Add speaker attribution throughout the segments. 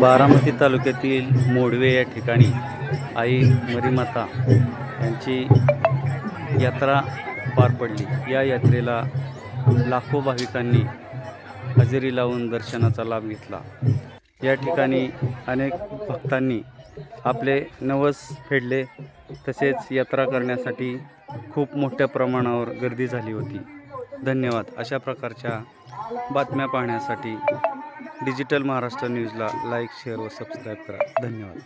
Speaker 1: बारामती तालुक्यातील मोडवे या ठिकाणी आई मरीमाता यांची यात्रा पार पडली. या यात्रेला लाखो भाविकांनी हजेरी लावून दर्शनाचा लाभ घेतला. या ठिकाणी अनेक भक्तांनी आपले नवस फेडले. तसेच यात्रा करण्यासाठी खूप मोठ्या प्रमाणावर गर्दी झाली होती. धन्यवाद. अशा प्रकारच्या बातम्या पाहण्यासाठी डिजिटल महाराष्ट्र न्यूजला लाईक शेअर व सबस्क्राईब करा. धन्यवाद.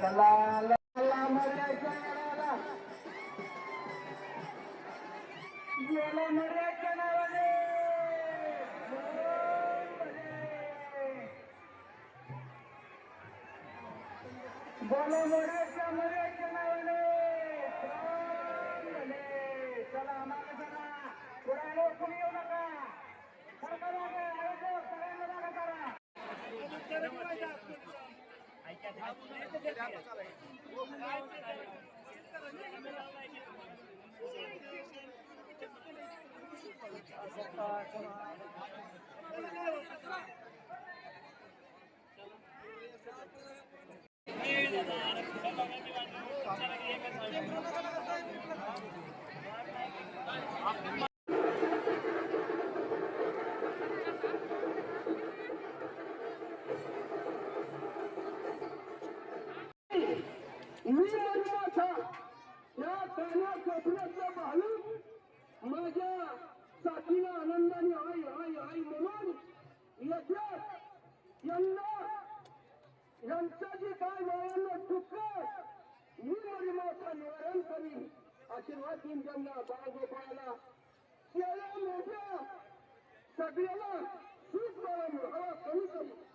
Speaker 2: बोलो मोऱ्याच्या मोऱ्याच्या नावाने श्रावण भले. चला मागे चला. पुढे कोणी येऊ नका. सरका मागे आयोजक सगळ्यांना मागे करा. मी या काना कोपऱ्यातला भाविक माझ्या साथीला आनंदाने आई आई आई म्हणून येतात यांना यांचं जे काय वयानं चुकलं मी माझी निवारण करीन आशीर्वाद देईन त्यांना बाळगोपाळाला त्याला मोठ्या सगळ्याला सुख बाळांनो हवा कमी करी